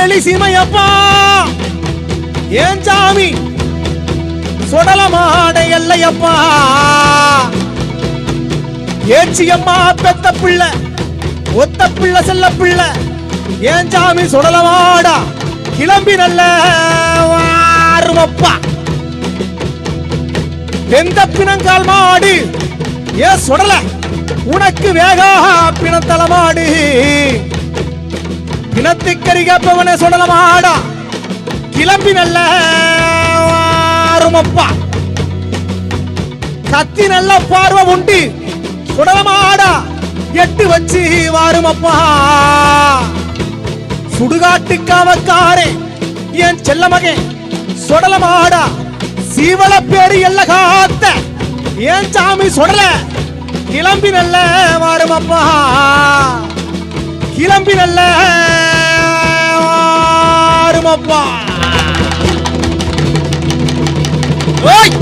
திருநெல்வேலி சீமையப்பா. ஏன் சாமி? சுடலமாட எல்லையப்பா. ஏச்சியம்மா பெத்த பிள்ளை ஒத்த பிள்ளை செல்ல பிள்ளை. ஏன் சாமி சுடலமாடா கிளம்பி நல்ல வாருமப்பா. எந்த பிணங்கால் மாடு. ஏன் சுடல? உனக்கு வேகா பிணத்தலமாடு மாடு பிணத்துக்கறி கேப்பவனே கிளம்பி நல்ல வாருமப்பா கத்தி நல்ல பார்வை உண்டு. சுடலமாடா. எட்டு வச்சு வாருமப்பா. சுடுகாட்டு காவக்காரே என் செல்ல மகன் சுடலமாடா. சீவல பேரு எல்ல காத்த ஏன் சாமி சுடல? கிளம்பி நல்ல வாருமப்பா. கிளம்பி நல்ல வாருமப்பா ஓய்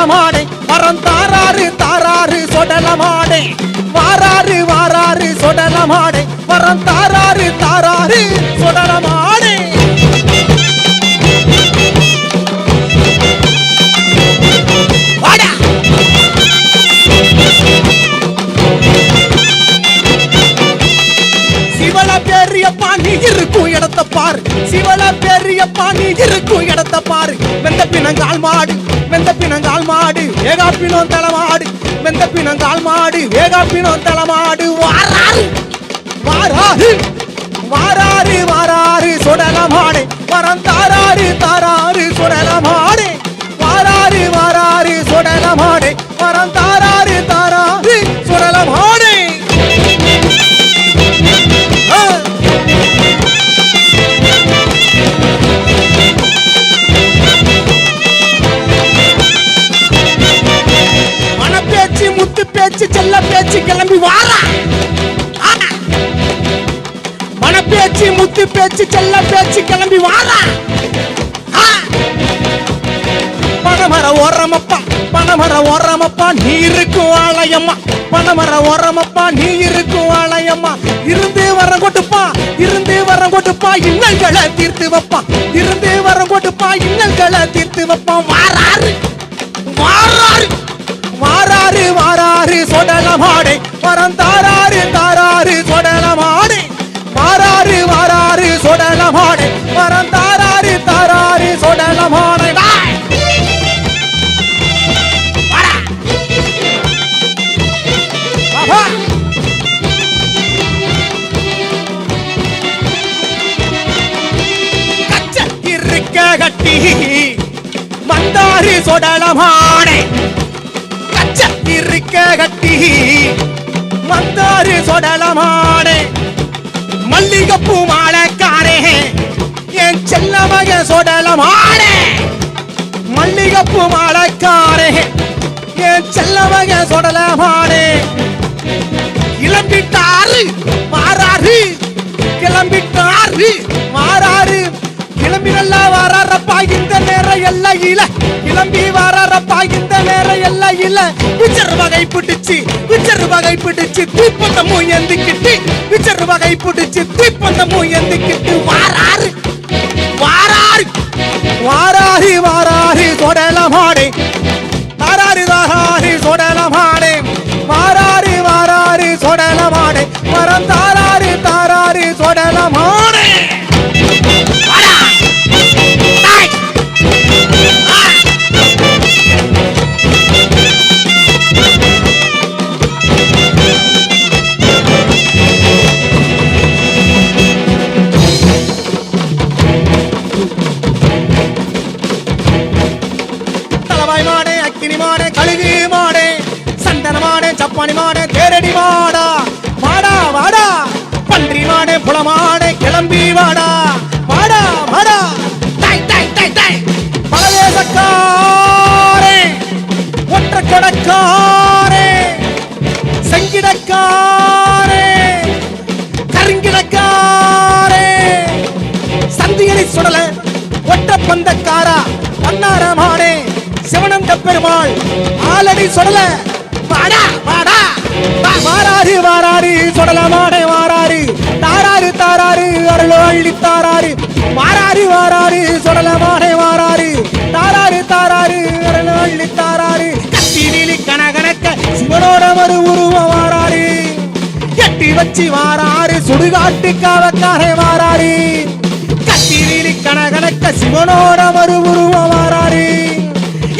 சொடலமானே மரம் தாராறு தாராறு சொடலமானே வாராறு வாராறு சொடலமானே மரம் தாராறு தாராறு சொடலமானே சிவல பெரியப்பா நீ இருக்கும் இடத்த பாரு. சிவல பெரிய பாணி இருக்கும் இடத்த பாரு. வெந்த பிணங்கால் மாடு பிணங்கால் மாடு வேகா பிணம் தலமாடு வெந்த பிணங்கால் மாடு வேகா பிணம் தலமாடு வாராரு வாராரு வாராரு வாராரு சுடலமாடு. வரம் தாராரு தாராரு சுடலமாடு. வாராரு வாராரு சுடலமாடு. வரம் தாராரு பேச்சு செல்ல பேச்சு கிளம்பி வாரா பணமர ஓரமப்பா பணமர ஓரமப்பா நீ இருக்கும் ஆலயம்மா. பணமர ஓரமப்பா நீ இருக்கும் ஆலயம்மா. இருந்தே வர கொடுப்பா இருந்தே வர கொடுப்பா இன்னல்களை தீர்த்து வைப்பா. இருந்தே வர கொடுப்பா இன்னல்களை தீர்த்து வைப்பா. வாராரு வாராரு வாராரு வாராரு சொடலமாடே வரம் தாராரு தாராரு சொடலமாடே கட்டி மந்தாரி சொடலமானே. கச்ச இருக்க கட்டி மந்தாரி சொடலமானே. மல்லிகப்பூ மாலைக்காரே என் செல்ல மக சொடலமானே. மல்லிகப்பூ மாலைக்காரே என் செல்ல மக சொடலமானே. கிளம்பிட்டாரு மாறாரு கிளம்பிட்டாரு மாறாரு கிளம்பி வாரப்பா இந்த நேரம் எல்லாம் இல்ல கிளம்பி வாரப்பா இந்த நேரம் எல்லாம் இல்ல விச்சர் வகை பிடிச்சு விச்சர் வகை பிடிச்சு தீப்பந்தமும் எந்திக்கிட்டு விச்சர் வகை பிடிச்சு தீப்பந்தமும் எந்திக்கிட்டு வாராரு வாராரு வாராரி வாராரி சொடல வாராரு வாராரி வாராரி சொடல சொடலமாடே. வாராரி வாராரி சொடலமாடே. வரம் தாராரு புலமானே புலமானே கிளம்பி வாடா. வாடா வாடா. தாய் தாய் தாய் தாய் பழவேசக்காரே ஒற்ற கடக்காரே செங்கிடக்காரே கருங்கிடக்காரே. சந்திகளை சுடல ஒற்ற பந்தக்காரா பன்னாரமானே சிவனந்த பெருமாள் ஆலடி சுடல. தாராரு வாராரு வாராரு சொடல மாடே வாராரு தாராரு தாராரு தாராரி அள்ளி தாராரு கத்தி கனகனக்க சிவனோட மறு உருவம் வாராரு கட்டி வச்சு வாராரு சுடுகாட்டு காவக்காரே வாராரு கட்டி கனகனக்க சிவனோட மறு உருவம் வாராரு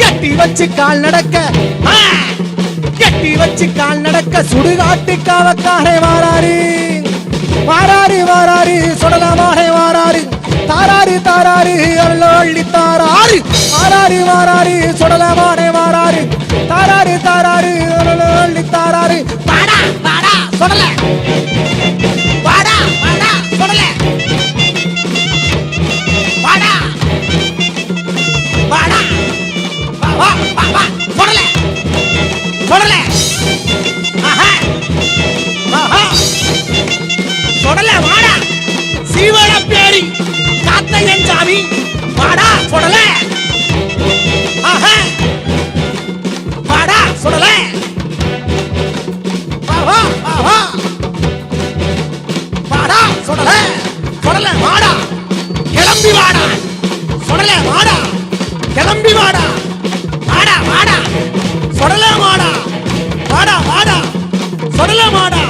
கட்டி வச்சு கால் நடக்க ஆ! வச்சு கால் நடக்க சுடுகாட்டு காவக்காரே வாராரு வாராரி வாராரு சுடலமாரே வாராரு. தாராரி தாராரு அள்ளி தாராரு. வாராரி வாராரு சுடலமாரே வாராரு. தாராரி தாராரு அள்ளி தாராரி. வாடா வாடா சுடல. கிளம்பி வாடா. வாடா வாடா. சுடல மாடா. வாடா வாடா. சுடல மாடா.